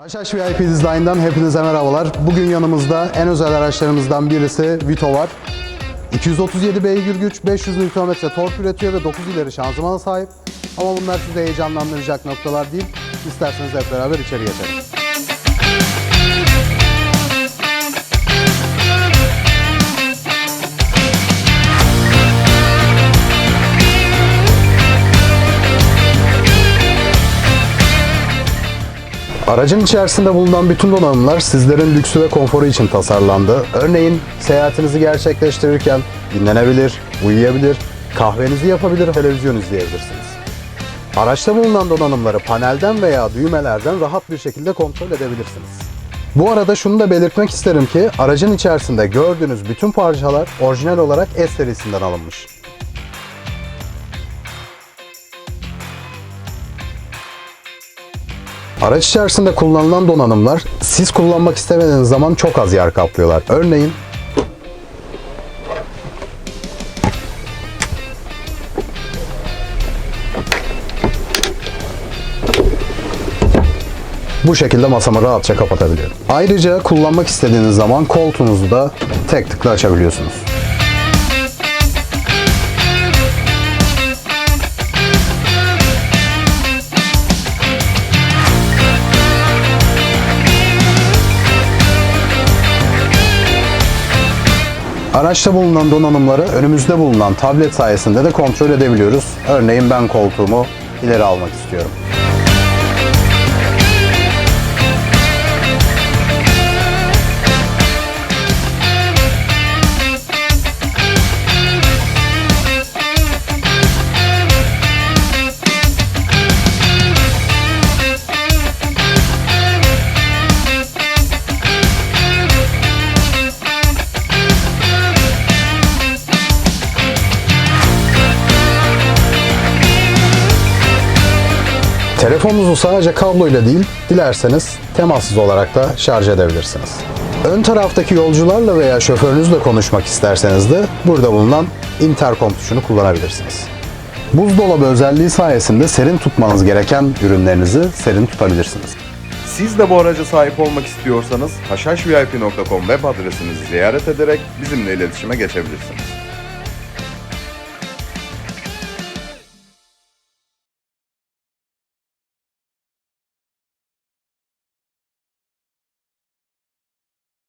Haşhaş VIP Design'dan hepinize merhabalar. Bugün yanımızda en özel araçlarımızdan birisi Vito var. 237 beygir güç, 500 Nm tork üretiyor ve 9 ileri şanzımana sahip. Ama bunlar sizi heyecanlandıracak noktalar değil. İsterseniz hep beraber içeri geçelim. Aracın içerisinde bulunan bütün donanımlar sizlerin lüksü ve konforu için tasarlandı. Örneğin seyahatinizi gerçekleştirirken dinlenebilir, uyuyabilir, kahvenizi yapabilir, televizyon izleyebilirsiniz. Araçta bulunan donanımları panelden veya düğmelerden rahat bir şekilde kontrol edebilirsiniz. Bu arada şunu da belirtmek isterim ki aracın içerisinde gördüğünüz bütün parçalar orijinal olarak S serisinden alınmış. Araç içerisinde kullanılan donanımlar siz kullanmak istemediğiniz zaman çok az yer kaplıyorlar. Örneğin bu şekilde masamı rahatça kapatabiliyorum. Ayrıca kullanmak istediğiniz zaman koltuğunuzu da tek tıkla açabiliyorsunuz. Araçta bulunan donanımları önümüzde bulunan tablet sayesinde de kontrol edebiliyoruz. Örneğin ben koltuğumu ileri almak istiyorum. Telefonunuzu sadece kabloyla değil, dilerseniz temassız olarak da şarj edebilirsiniz. Ön taraftaki yolcularla veya şoförünüzle konuşmak isterseniz de burada bulunan intercom tuşunu kullanabilirsiniz. Buzdolabı özelliği sayesinde serin tutmanız gereken ürünlerinizi serin tutabilirsiniz. Siz de bu araca sahip olmak istiyorsanız haşhaşvip.com web adresimizi ziyaret ederek bizimle iletişime geçebilirsiniz.